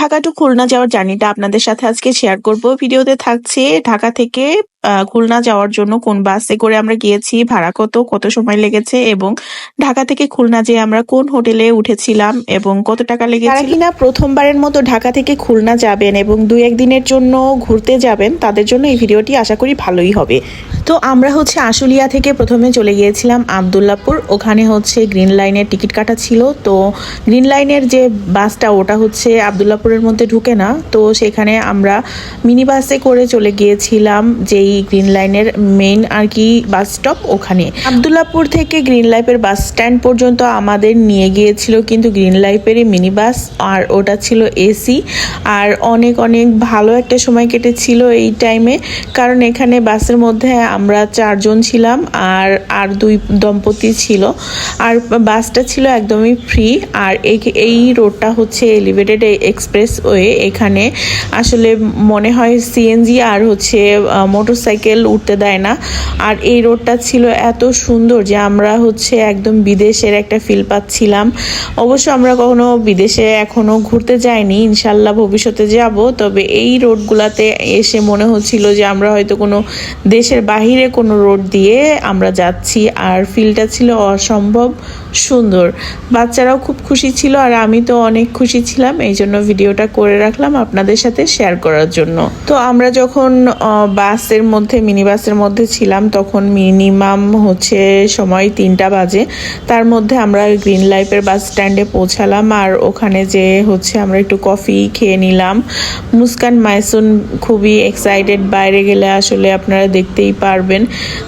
Dhaka two Khulna যাওয়ার জার্নিটা আপনাদের সাথে আজকে শেয়ার করব। ভিডিওতে থাকছে ঢাকা থেকে খুলনা যাওয়ার জন্য কোন বাসে করে আমরা গিয়েছি, ভাড়া কত কত সময় লেগেছে এবং ঢাকা থেকে খুলনা যেয়ে আমরা কোন হোটেলে উঠেছিলাম এবং কত টাকা লেগেছে যারা কিনা প্রথমবারের মতো ঢাকা থেকে খুলনা যাবেন এবং দুই একদিনের জন্য ঘুরতে যাবেন, তাদের জন্য এই ভিডিওটি আশা করি ভালোই হবে। তো আমরা হচ্ছে আশুলিয়া থেকে প্রথমে চলে গিয়েছিলাম আবদুল্লাপুর। ওখানে হচ্ছে গ্রিন লাইনের টিকিট কাটা ছিল। তো গ্রিন লাইনের যে বাসটা, ওটা হচ্ছে আবদুল্লাপুরের মধ্যে ঢুকে না। তো সেখানে আমরা মিনি বাসে করে চলে গিয়েছিলাম, যেই গ্রিন লাইনের মেইন আর কি বাস স্টপ ওখানে। আবদুল্লাপুর থেকে গ্রিন লাইফের বাস স্ট্যান্ড পর্যন্ত আমাদের নিয়ে গিয়েছিল কিন্তু গ্রিন লাইফেরই মিনি বাস আর ওটা ছিল এসি আর অনেক অনেক ভালো একটা সময় কেটেছিল এই টাইমে কারণ এখানে বাসের মধ্যে আমরা চারজন ছিলাম আর আর দুই দম্পতি ছিল। আর বাসটা ছিল একদমই ফ্রি আর এই এই রোডটা হচ্ছে এলিভেটেড এক্সপ্রেস ওয়ে এখানে আসলে মনে হয় সিএনজি আর হচ্ছে মোটরসাইকেল উঠতে দেয় না। আর এই রোডটা ছিল এত সুন্দর যে আমরা হচ্ছে একদম বিদেশের একটা ফিল পাচ্ছিলাম। অবশ্য আমরা কখনো বিদেশে এখনও ঘুরতে যাইনি, ইনশাল্লাহ ভবিষ্যতে যাব। তবে এই রোডগুলাতে এসে মনে হচ্ছিল যে আমরা হয়তো কোনো দেশের বাহিরে কোনো রোড দিয়ে আমরা যাচ্ছি। আর ফিলটা ছিল অসম্ভব সুন্দর। বাচ্চারাও খুব খুশি ছিল আর আমি তো অনেক খুশি ছিলাম। এই জন্য ভিডিওটা করে রাখলাম আপনাদের সাথে শেয়ার করার জন্য। তো আমরা যখন বাসের মধ্যে মিনি বাসের মধ্যে ছিলাম, তখন মিনিমাম হচ্ছে সময় তিনটা বাজে। তার মধ্যে আমরা গ্রিন লাইফের বাস স্ট্যান্ডে পৌঁছালাম আর ওখানে যে হচ্ছে আমরা একটু কফি খেয়ে নিলাম। মুস্কান মাইসুন খুবই এক্সাইটেড বাইরে গেলে আসলে আপনারা দেখতেই পারবেন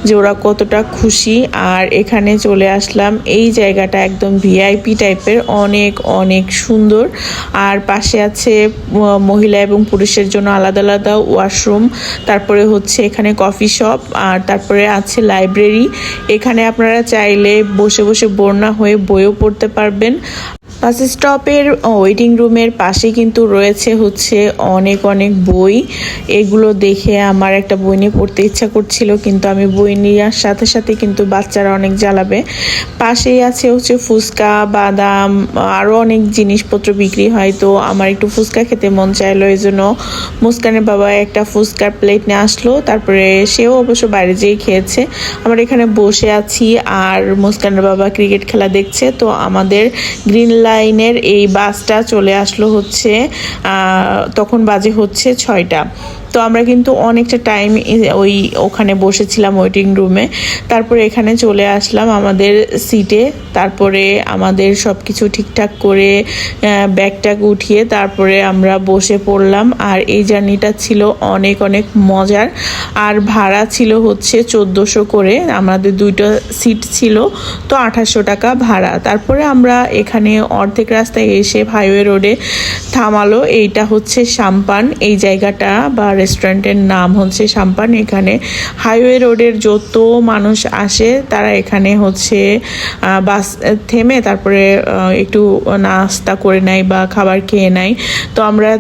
যে ওরা কতটা খুশি। আর এখানে চলে আসলাম, এই জায়গাটা একদম ভিআইপি টাইপের, অনেক অনেক সুন্দর। আর পাশে আছে মহিলা এবং পুরুষের জন্য আলাদা আলাদা ওয়াশরুম। তারপরে হচ্ছে এখানে কফি শপ আর তারপরে আছে লাইব্রেরি এখানে আপনারা চাইলে বসে বসে না হয়ে বইও পড়তে পারবেন। বাস স্টপের ওয়েটিং রুমের পাশে কিন্তু রয়েছে হচ্ছে অনেক অনেক বই। এগুলো দেখে আমার একটা বই নিয়ে পড়তে ইচ্ছা করছিল, কিন্তু আমি বই নেওয়ার সাথে সাথে কিন্তু বাচ্চারা অনেক জ্বালাবে। পাশেই আছে হচ্ছে ফুচকা, বাদাম আরও অনেক জিনিসপত্র বিক্রি হয়, তো আমার একটু ফুচকা খেতে মন চাইলো এই জন্য মুস্কানের বাবা একটা ফুচকার প্লেট নিয়ে আসলো, তারপরে সেও অবশ্য বাইরে যেয়ে খেয়েছে। আমরা এখানে বসে আছি, আর মুস্কানের বাবা ক্রিকেট খেলা দেখছে, তো আমাদের গ্রিন লাইনের এই বাসটা চলে আসলো হচ্ছে তখন বাজে হচ্ছে ছয়টা। তো আমরা কিন্তু অনেকটা টাইম ওই ওখানে বসেছিলাম ওয়েটিং রুমে তারপরে এখানে চলে আসলাম আমাদের সিটে তারপরে আমাদের সব কিছু ঠিকঠাক করে ব্যাগ ট্যাগ উঠিয়ে তারপরে আমরা বসে পড়লাম। আর এই জার্নিটা ছিল অনেক অনেক মজার। আর ভাড়া ছিল হচ্ছে চোদ্দোশো করে। আমাদের দুইটা সিট ছিল, তো আঠাশশো টাকা ভাড়া। তারপরে আমরা এখানে অর্ধেক রাস্তায় এসে হাইওয়ে রোডে থামালো। এইটা হচ্ছে সাম্পান। এই জায়গাটা বা রেস্টুরেন্টের নাম হচ্ছে সাম্পান। এখানে হাইওয়ে রোডের যত মানুষ আসে, তারা এখানে হচ্ছে বাস থেমে তারপরে একটু নাস্তা করে নেয় বা খাবার খেয়ে নেয়। তো আমরা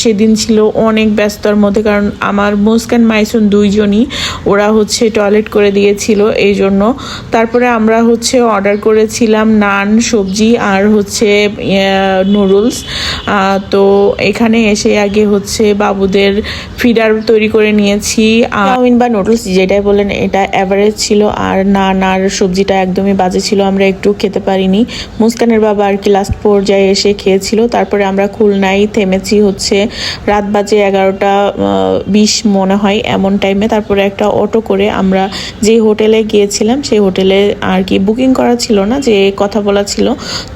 সেদিন ছিল অনেক ব্যস্ততার মধ্যে কারণ আমার মুস্কান মাইসুন দুইজনই, ওরা হচ্ছে টয়লেট করে দিয়েছিল এই জন্য তারপরে আমরা হচ্ছে অর্ডার করেছিলাম নান, সবজি আর হচ্ছে নুডলস তো এখানে এসে আগে হচ্ছে বাবুদের ফিডার তৈরি করে নিয়েছি চাউমিন বা নুডলস যেটাই বলেন, এটা অ্যাভারেজ ছিল। আর না আর সবজিটা একদমই বাজে ছিল, আমরা একটু খেতে পারিনি। মুস্কানের বাবা আর কি লাস্ট পর্যায়ে এসে খেয়েছিল। তারপরে আমরা খুলনায় থেমেছি হচ্ছে রাত বাজে এগারোটা বিশ মনে হয় এমন টাইমে তারপরে একটা অটো করে আমরা যে হোটেলে গিয়েছিলাম, সেই হোটেলে আর কি বুকিং করা ছিল না, যে কথা বলা ছিল।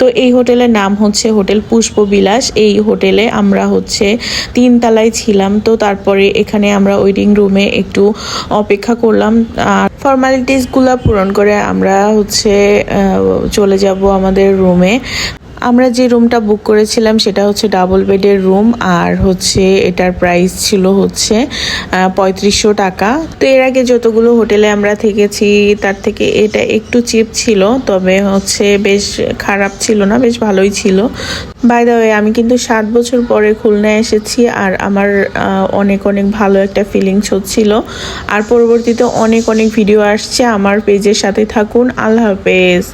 তো এই হোটেলের নাম হচ্ছে হোটেল পুষ্পবিলাস। এই হোটেলে আমরা হচ্ছে তিন তলায় ছিলাম। তো তারপরে এখানে আমরা ওয়েটিং রুমে একটু অপেক্ষা করলাম। আর ফর্মালিটিসগুলো পূরণ করে আমরা হচ্ছে চলে যাব আমাদের রুমে আমরা যে রুমটা বুক করেছিলাম সেটা হচ্ছে ডাবল বেডের রুম আর হচ্ছে এটার প্রাইস ছিল হচ্ছে পঁয়ত্রিশশো টাকা। তো এর আগে যতগুলো হোটেলে আমরা থেকেছি, তার থেকে এটা একটু চিপ ছিল, তবে হচ্ছে বেশ খারাপ ছিল না, বেশ ভালোই ছিল। বাই দ্য ওয়ে আমি কিন্তু সাত বছর পরে খুলনায় এসেছি আর আমার অনেক অনেক ভালো একটা ফিলিংস হচ্ছিল। আর পরবর্তীতে অনেক অনেক ভিডিও আসছে, আমার পেজের সাথে থাকুন। আল্লাহ হাফেজ।